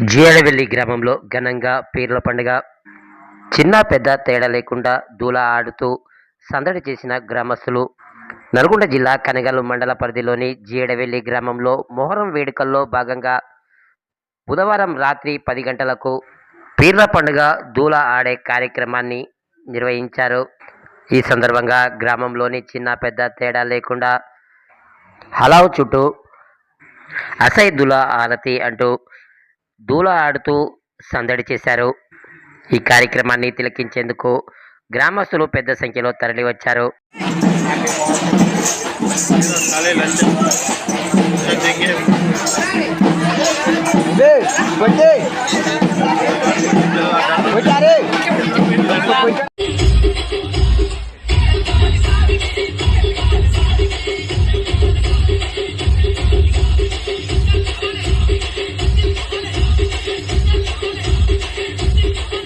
జీలవెల్లి గ్రామంలో ఘనంగా పీర్ల పండుగ. చిన్న పెద్ద తేడా లేకుండా దూల ఆడుతూ సందడి చేసిన గ్రామస్తులు. నల్గొండ జిల్లా కనగలు మండల పరిధిలోని జీడవెల్లి గ్రామంలో మొహరం వేడుకల్లో భాగంగా బుధవారం రాత్రి పది గంటలకు పీర్ల పండుగ దూల ఆడే కార్యక్రమాన్ని నిర్వహించారు. ఈ సందర్భంగా గ్రామంలోని చిన్న పెద్ద తేడా లేకుండా హలావ్ చుట్టూ అసైదుల ఆరతి అంటూ దూల ఆడుతూ సందడి చేశారు. ఈ కార్యక్రమాన్ని తిలకించేందుకు గ్రామస్తులు పెద్ద సంఖ్యలో తరలివచ్చారు.